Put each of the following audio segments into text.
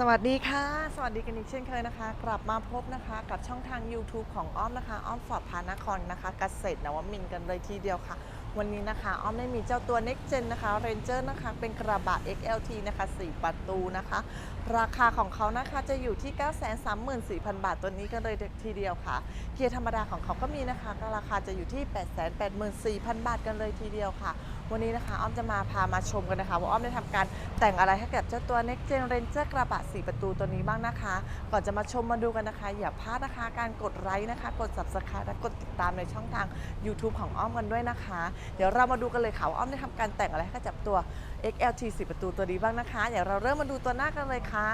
สวัสดีค่ะ สวัสดีกันอีกเช่นเคยนะคะ กลับมาพบนะคะกับช่องทาง YouTube ของอ้อมนะคะ อ้อมฟอร์ดพานครนะคะเกษตรนวมินกันเลยทีเดียวค่ะ วันนี้นะคะอ้อมได้มีเจ้าตัว Next Gen นะคะ Ranger นะคะ เป็นกระบะ XLT นะคะ 4 ประตูนะคะ ราคาของเขานะคะจะอยู่ที่ 934,000 บาทตัวนี้กันเลยทีเดียวค่ะ เกียร์ธรรมดาของเขาก็มีนะคะก็ราคาจะอยู่ที่ 884,000 บาทกันเลยทีเดียวค่ะ วันนี้นะคะอ้อมจะมาพามาชมกันนะคะ ว่าอ้อมได้ทำการแต่งอะไรให้กับเจ้าตัว Next Gen Ranger กระบะ 4 ประตูตัวนี้บ้างนะคะ ก่อนจะมาชมมาดูกันนะคะ อย่าพลาดนะคะการกดไลค์นะคะ กด Subscribe และกดติดตามในช่องทาง YouTube ของอ้อมกันด้วยนะคะ เดี๋ยวเรามาดูกันเลยค่ะว่าอ้อมได้ทำการแต่งอะไรให้กับเจ้าตัว XLT 4 ประตูตัวนี้บ้างนะคะเดี๋ยวเราเริ่มมาดูตัวหน้ากันเลยค่ะ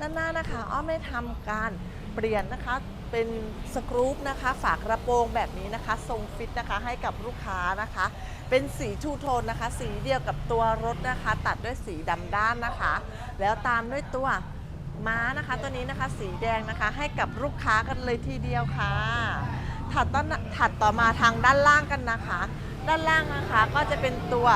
ด้านหน้านะคะอ้อมได้ทำการเปลี่ยนนะคะ เป็นสกรูปนะคะ ฝากระโปรงแบบนี้นะคะ ทรงฟิตนะคะให้กับลูกค้านะคะ เป็นสีทูโทนนะคะ สีเดียวกับตัวรถนะคะ ตัดด้วยสีดำด้านนะคะ แล้วตามด้วยตัวม้านะคะตัวนี้นะคะสีแดงนะคะให้กับลูกค้ากันเลยทีเดียวค่ะ ถัดต้นถัดต่อมาทางด้านล่างกันนะคะ ด้านล่างนะคะก็จะเป็นตัว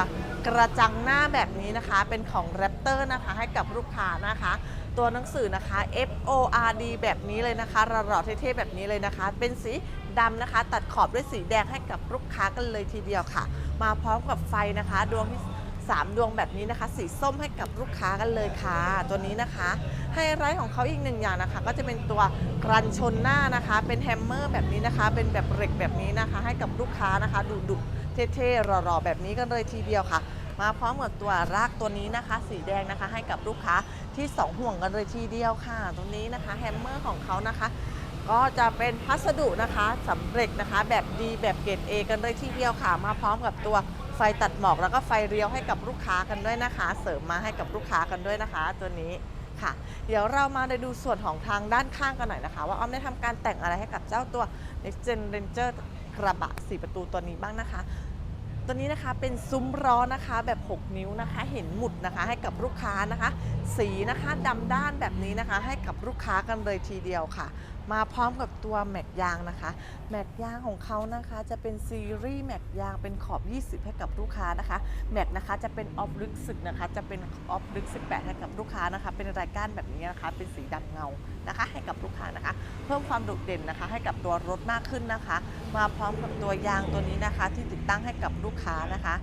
กระจังหน้าแบบนี้นะคะ เป็นของ Raptor นะคะ ให้กับลูกค้านะคะ ตัวหนังสือนะคะ F O R D แบบนี้เลยนะคะหล่อๆเท่ๆแบบนี้เลยนะคะ เป็นสีดำนะคะ ตัดขอบด้วยสีแดงให้กับลูกค้ากันเลยทีเดียวค่ะ มาพร้อมกับไฟนะคะ ดวงที่3ดวงแบบนี้นะคะ สีส้มให้กับลูกค้ากันเลยค่ะ ตัวนี้นะคะไฮไลท์ของเขาอีกหนึ่งอย่างนะคะ ก็จะเป็นตัวกรันชนหน้านะคะ เป็นแฮมเมอร์แบบนี้นะคะ เป็นแบบเหล็กแบบนี้นะคะ ให้กับลูกค้านะคะดุดุ เท่ๆหล่อๆแบบนี้กันเลยทีเดียวค่ะ มาพร้อมกับตัวรากตัวนี้นะคะ สีแดงนะคะให้กับลูกค้าที่ 2 ห่วงกันเลยทีเดียวค่ะตรงนี้นะคะแฮมเมอร์ของเขานะคะ ก็จะเป็นพัสดุนะคะสำเร็จนะคะ แบบดีแบบเกรด A กันเลยทีเดียวค่ะ มาพร้อมกับตัวไฟตัดหมอกแล้วก็ไฟเรียวให้กับลูกค้ากันด้วยนะคะ เสริมมาให้กับลูกค้ากันด้วยนะคะ ตัวนี้ค่ะ เดี๋ยวเรามาได้ดูส่วนของทางด้านข้างกันหน่อยนะคะ ว่าอ้อมได้ทำการแต่งอะไรให้กับเจ้าตัว Next Gen Ranger กระบะ 4 ประตูตัวนี้บ้างนะคะ ตัวนี้นะคะเป็นซุ้มร้อนะคะแบบ 6 นิ้วนะคะ เห็นหมุดนะคะให้กับลูกค้านะคะ สีนะคะดำด้านแบบนี้นะคะ ให้กับลูกค้ากันเลยทีเดียวค่ะ มาพร้อมกับตัวแม็กยางนะคะ แม็กยางของเขานะคะจะเป็นซีรีส์แม็กยางเป็นขอบ 20 ให้กับลูกค้านะคะ แม็กนะคะจะเป็นออฟลึกสึกนะคะจะเป็นออฟลึก18 ให้กับลูกค้านะคะ เป็นรายการแบบนี้นะคะ เป็นสีดำเงานะคะ ให้กับลูกค้านะคะ เพิ่มความโดดเด่นนะคะ ให้กับตัวรถมากขึ้นนะคะ มาพร้อมกับตัวยางตัวนี้นะคะ ที่ติดตั้งให้กับลูกค้านะคะ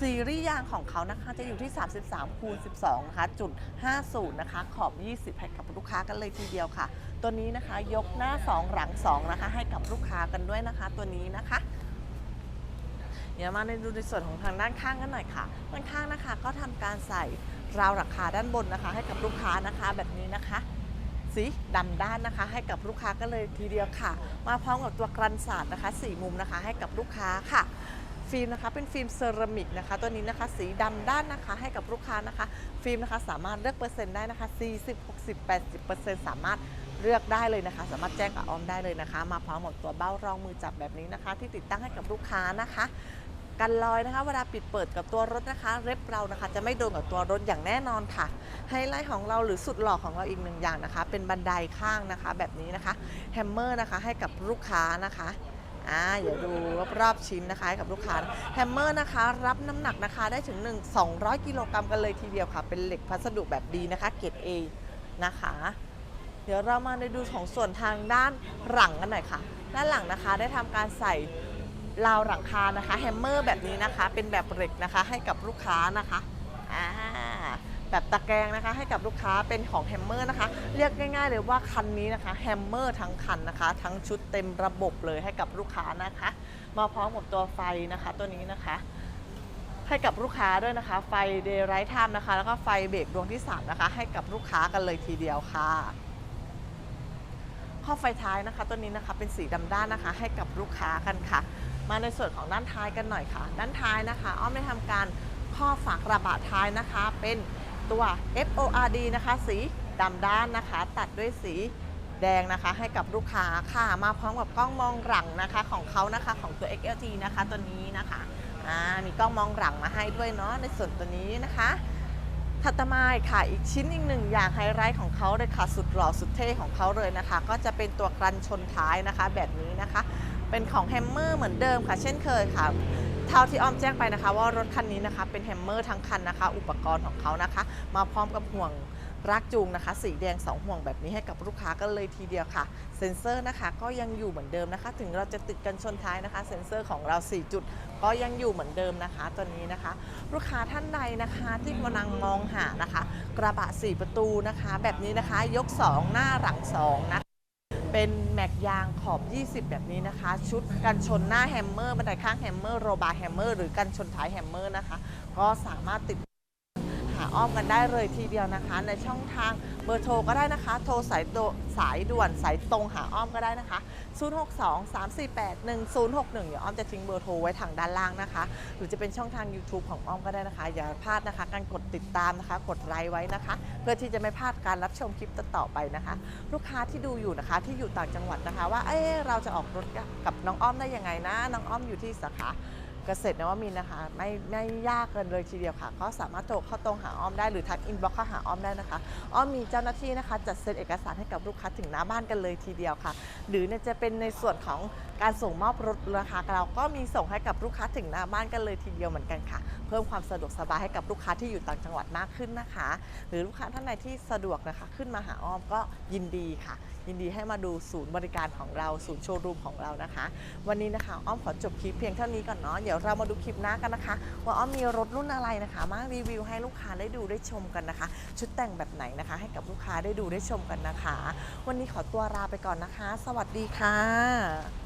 ซีรีส์ยางของเขานะคะจะอยู่ที่ 33คูณ12นะคะจุด50นะคะขอบ 20ให้กับลูกค้ากันเลยทีเดียวค่ะ ตัวนี้นะคะยกหน้า 2 หลัง 2 นะคะ ให้กับลูกค้ากันด้วยนะคะ ตัวนี้นะคะเดี๋ยวมาในดูในส่วนของทางด้านข้างกันหน่อยค่ะด้านข้างนะคะก็ทำการใส่ราวราคาด้านบนนะคะ ให้กับลูกค้านะคะแบบนี้นะคะสีดำด้านนะคะให้กับลูกค้ากันเลยทีเดียวค่ะ มาพร้อมกับตัวกรันศาสตร์นะคะสี่มุมนะคะให้กับลูกค้าค่ะ ฟิล์มนะคะ เป็นฟิล์มเซรามิกนะคะ ตัวนี้นะคะ สีดำด้านนะคะ ให้กับลูกค้านะคะ ฟิล์มนะคะ สามารถเลือกเปอร์เซ็นต์ได้นะคะ 40 60 80เปอร์เซ็นต์สามารถเลือกได้เลยนะคะ สามารถแจ้งกับออมได้เลยนะคะ มาพร้อมกับตัวเบ้ารองมือจับแบบนี้นะคะ ที่ติดตั้งให้กับลูกค้านะคะกันรอยนะคะเวลาปิดเปิดกับตัวรถนะคะเล็บเรานะคะ จะไม่โดนกับตัวรถอย่างแน่นอนค่ะ ไฮไลท์ของเราหรือสุดหล่อของเราอีกหนึ่งอย่างนะคะ เป็นบันไดข้างนะคะ แบบนี้นะคะแฮมเมอร์นะคะให้กับลูกค้านะคะ อ่าอย่าดูรอบๆชิ้นนะคะให้กับลูกค้าแฮมเมอร์นะคะ รับน้ำหนักนะคะได้ถึง 1 200 กิโลกรัมกันเลยทีเดียวค่ะ เป็นเหล็กพัสดุแบบดีนะคะ เกรด A นะคะ เดี๋ยวเรามาในดูของส่วนทางด้านหลังกันหน่อยค่ะ ด้านหลังนะคะได้ทำการใส่ราวหลังคานะคะแฮมเมอร์แบบนี้นะคะ เป็นแบบเหล็กนะคะให้กับลูกค้านะคะอ่า แบบตะแกรงนะคะ ให้กับลูกค้าเป็นของแฮมเมอร์นะคะ เรียกง่าย ๆ เลยว่าคันนี้นะคะแฮมเมอร์ทั้งคันนะคะ ทั้งชุดเต็มระบบเลยให้กับลูกค้านะคะ มาพร้อมกับตัวไฟนะคะ ตัวนี้นะคะให้กับลูกค้าด้วยนะคะ ไฟเดย์ไรท์ไทม์นะคะ แล้วก็ไฟเบรกดวงที่สามนะคะ ให้กับลูกค้ากันเลยทีเดียวค่ะ ข้อไฟท้ายนะคะ ตัวนี้นะคะเป็นสีดำด้านนะคะ ให้กับลูกค้ากันค่ะ มาในส่วนของด้านท้ายกันหน่อยค่ะ ด้านท้ายนะคะ อ้อมได้ทำการข้อฝากระบะท้ายนะคะ เป็น ตัว FORD นะคะ สีดำด้านนะคะ ตัดด้วยสีแดงนะคะ ให้กับลูกค้าค่ะมาพร้อมกับกล้องมองหลังนะคะ ของเขานะคะของตัว XLT นะคะตัวนี้นะคะอ่ามีกล้องมองหลังมาให้ด้วยเนาะในส่วนตัวนี้นะคะถัดมาค่ะอีกชิ้นอีกหนึ่งอย่างไฮไลท์ของเขาเลยค่ะสุดหล่อสุดเท่ของเขาเลยนะคะ ก็จะเป็นตัวกรันชนท้ายนะคะ แบบนี้นะคะ เป็นของแฮมเมอร์เหมือนเดิมค่ะ เช่นเคยค่ะ เท่าที่อ้อมแจ้งไปนะคะ ว่ารถคันนี้นะคะ เป็นแฮมเมอร์ทั้งคันนะคะ อุปกรณ์ของเขานะคะ มาพร้อมกับห่วงรากจูงนะคะ สีแดง 2 ห่วงแบบนี้ให้กับลูกค้ากันเลยทีเดียวค่ะ เซ็นเซอร์นะคะ ก็ยังอยู่เหมือนเดิมนะคะ ถึงเราจะติดกันชนท้ายนะคะ เซ็นเซอร์ของเรา 4 จุด ก็ยังอยู่เหมือนเดิมนะคะตัวนี้นะคะ ลูกค้าท่านใดนะคะที่กำลังมองหานะคะ กระบะ 4 ประตูนะคะ แบบนี้นะคะยก 2 หน้าหลัง2นะคะ เป็นแม็กยางขอบ 20 แบบนี้นะคะ ชุดกันชนหน้าแฮมเมอร์บันไดข้างแฮมเมอร์โรบาร์แฮมเมอร์หรือกันชนท้ายแฮมเมอร์นะคะ ก็สามารถติด อ้อมกันได้เลยทีเดียวนะคะ ในช่องทางเบอร์โทรก็ได้นะคะ โทรสายโดสายด่วนสายตรงหาอ้อมก็ได้นะคะ 062 348 1061 เดี๋ยวอ้อมจะทิ้งเบอร์โทรไว้ทางด้านล่างนะคะ หรือจะเป็นช่องทาง YouTube ของอ้อมก็ได้นะคะ อย่าพลาดนะคะ การกดติดตามนะคะ กดไลค์ไว้นะคะ เพื่อที่จะไม่พลาดการรับชมคลิปต่อๆไปนะคะ ลูกค้าที่ดูอยู่นะคะ ที่อยู่ต่างจังหวัดนะคะ ว่าเอ๊เราจะออกรถกับน้องอ้อมได้ยังไงนะน้องอ้อมอยู่ที่สาขา เกษตรนวมินนะคะไม่ไม่ยากเกินเลยทีเดียวค่ะ ก็สามารถโทรเข้าตรงหาอ้อมได้หรือทักอินบ็อกเข้าหาอ้อมได้นะคะอ้อมมีเจ้าหน้าที่นะคะ จัดเซ็นเอกสารให้กับลูกค้าถึงหน้าบ้านกันเลยทีเดียวค่ะ หรือเนี่ยจะเป็นในส่วนของการส่งมอบรถนะคะเราก็มีส่งให้กับลูกค้าถึงหน้าบ้านกันเลยทีเดียวเหมือนกันค่ะ เพิ่มความสะดวกสบายให้กับลูกค้าที่อยู่ต่างจังหวัดมากขึ้นนะคะ หรือลูกค้าท่านใดที่สะดวกนะคะ ขึ้นมาหาอ้อมก็ยินดีค่ะยินดีให้มาดูศูนย์บริการของเราศูนย์โชว์รูมของเรานะคะ วันนี้นะคะ อ้อมขอจบคลิปเพียงเท่านี้ก่อนเนาะเดี๋ยวเรามาดูคลิปหน้ากันนะคะ ว่าอ้อมมีรถรุ่นอะไรนะคะ มารีวิวให้ลูกค้าได้ดูได้ชมกันนะคะ ชุดแต่งแบบไหนนะคะ ให้กับลูกค้าได้ดูได้ชมกันนะคะ วันนี้ขอตัวลาไปก่อนนะคะ สวัสดีค่ะ